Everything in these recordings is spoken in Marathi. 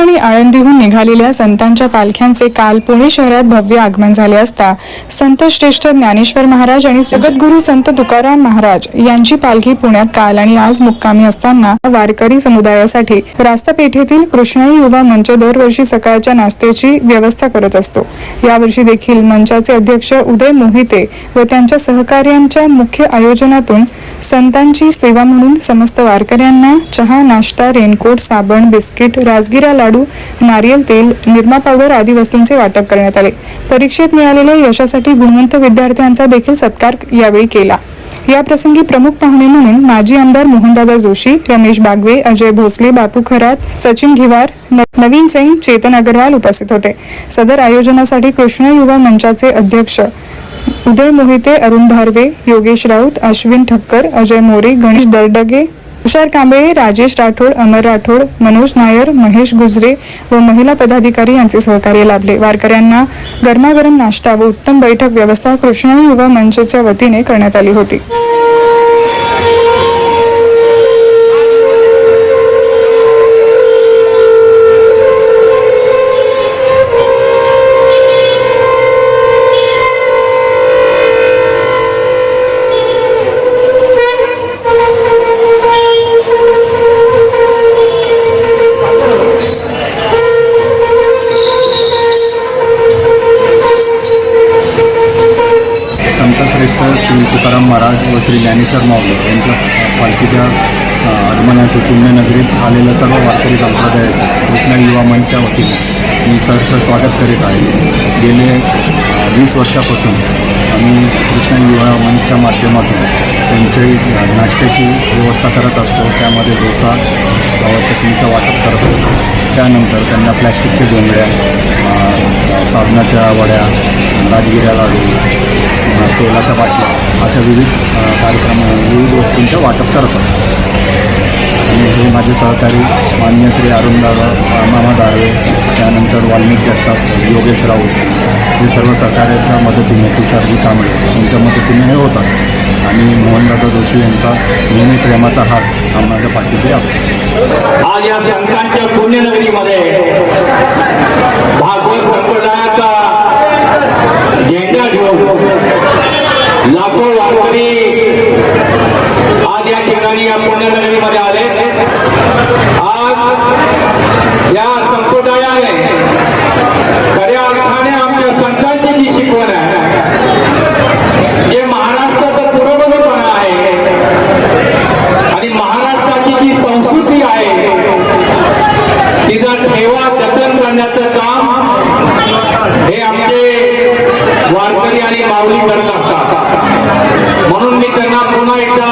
आणि आळंदीहून निघालेल्या संतांच्या पालख्यांचे काल पुणे शहरात भव्य आगमन झाले असता संत श्रेष्ठ ज्ञानेश्वर महाराज आणि जगद्गुरू संत तुकाराम महाराज यांची पालखी पुण्यात काल आणि आज मुक्कामी असताना वारकरी समुदायासाठी रास्ता पेठेतील कृष्णाई युवा मंच दरवर्षी सकाळच्या नाश्त्याची व्यवस्था करत असतो. यावर्षी देखील मंचाचे अध्यक्ष उदय मोहिते व त्यांच्या सहकार्यांच्या मुख्य आयोजनातून संतांची सेवा म्हणून समस्त वारकऱ्यांना चहा नाश्ता रेनकोट साबण बिस्किट राजगिरा लाडू लाडू नारियल तेल निरमा पावडर आदी वस्तूंचे वाटप करण्यात आले. परीक्षेत मिळालेल्या यशासाठी गुणवंत विद्यार्थ्यांचा देखील सत्कार यावेळी केला. या प्रसंगी प्रमुख पाहुणे म्हणून माजी आमदार मोहनदादा जोशी रमेश बागवे अजय भोसले बापू खरात सचिन घिवार नवीन सिंग चेतन अग्रवाल उपस्थित होते. सदर आयोजनासाठी कृष्ण युवा मंचाचे अध्यक्ष उदय मोहिते अरुण भारवे योगेश राऊत अश्विन ठक्कर अजय मोरे गणेश दरडगे तुषार कांबळे राजेश राठोड अमर राठोड मनोज नायर महेश गुजरे व महिला पदाधिकारी यांचे सहकार्य लाभले. वारकऱ्यांना गरमागरम नाश्ता व उत्तम बैठक व्यवस्था कृष्ण युवा मंचच्या वतीने करण्यात आली होती. महाराज व श्री ज्ञानेश्वर माऊली यांच्या पालखीच्या अ, आगमनाचे पुण्यनगरीत आलेल्या सर्व वारकरी संप्रदायाचं कृष्णा युवा मंचच्या वतीने मी सहर्ष स्वागत करीत आहे. गेले वीस वर्षापासून आम्ही कृष्णा युवा मंचच्या माध्यमातून त्यांचे नाश्त्याची व्यवस्था करत असतो. त्यामध्ये डोसा चटणीचं वाटप करत असतो. त्यानंतर त्यांना प्लॅस्टिकच्या गोंगड्या साबणाच्या वड्या राजगिऱ्या लाडू तेलाच्या बाटल्या अशा विविध कार्यक्रम विविध गोष्टींचं वाटप करत आणि हे माझे सहकारी मान्य श्री अरुण दादा मामा दाळवे त्यानंतर वाल्मिक जगताप योगेश राऊत हे सर्व सहकार्याच्या मदतीने तुषारजी कांबळे यांच्या मदतीने हे होत असतं. आणि मोहनदादा जोशी यांचा नेहमी प्रेमाचा हात आम्हाला पाठीशी असतो. आज या संतांच्या पुण्यनगरीमध्ये भागवत संप्रदायाचा झेंडा घेऊन लाखो वारकरी आज या ठिकाणी या पुण्यनगरीमध्ये आले. आज या संप्रदायाने खऱ्या अर्थाने आमच्या संतांची जी शिकवण आहे जे महाराष्ट्राचा पुरोगमनपणा आहे आणि महाराष्ट्राची जी संस्कृती आहे तिचा ठेवा जतन करण्याचं काम हे आमचे वारकरी माऊली करत असतात. म्हणून मी त्यांना पुन्हा एकदा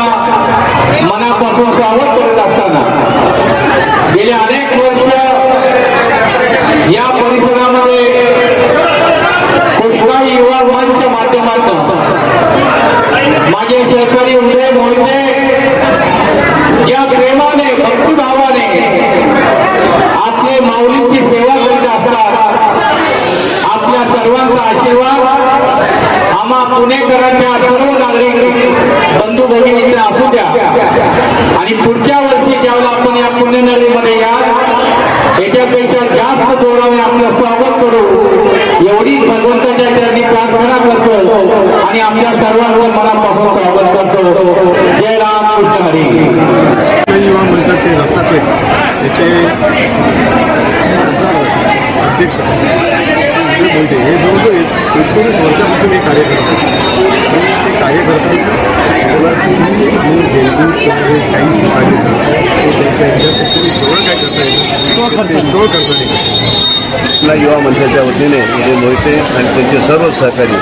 मनापासून स्वागत करत असताना गेले अनेक वर्ष या परिसरामध्ये कृष्णा युवा मंच माध्यमातून माझे सहकारी उदय मोहिते या प्रेमाने भक्तिभावाने आपले माऊलींची सेवा करीत असतात आपल्या सर्वांचा आशीर्वाद आम्हा पुणेकरांच्या सर्व नागरिक बंधू भगिनींना असू द्या. आणि पुढच्या वर्षी ज्यावेळेला आपण या पुण्यनगरीमध्ये या याच्यापेक्षा जास्त जोराने आपलं स्वागत करू. एवढी भगवंताच्या त्यांनी प्रार्थना करतो आणि आपल्या सर्वांवर मनापासून स्वागत करतो. जय राम कृष्ण हरी युवा मंचाचे रस्ताचे याचे अध्यक्ष बोलते हे जवळजवळ एक- एकोणीस वर्षापासून हे कार्य करतात. ते कार्य करताना मुलाची दूर कार्य करतात जेवढं काय करता येईल आपला युवा मंचाच्या वतीने जे मोहिते आणि त्यांचे सर्व सहकारी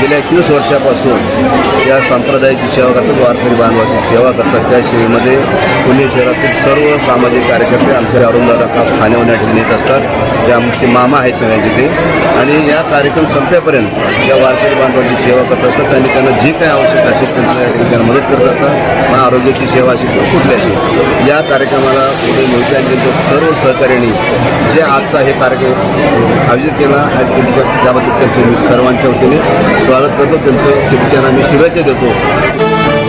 गेल्या तीस वर्षापासून या सांप्रदायाची सेवा करतात वारकरी बांधवाची सेवा करतात. त्या सेवेमध्ये पुणे शहरातील सर्व सामाजिक कार्यकर्ते आमचे अरुणदादा खास ठाण्याहून या येत असतात. जे आमचे मामा आहेत सगळ्यांचे ते आणि या कार्यक्रम संपल्यापर्यंत या वारकरी बांधवांची सेवा करत असतात आणि त्यांना जे काय आवश्यक असेल त्यांचं त्यांना मदत करत असतात. मग आरोग्याची सेवा अशी कुठल्याही या कार्यक्रमाला उदय मोहिते सर्व सहकार्यांनी जे आजचा हे कार्यक्रम आयोजित केला आणि त्यांच्या त्याबद्दल त्यांचे मी सर्वांच्या वतीने स्वागत करतो. त्यांचं शुभेच्छा मी शुभेच्छा देतो.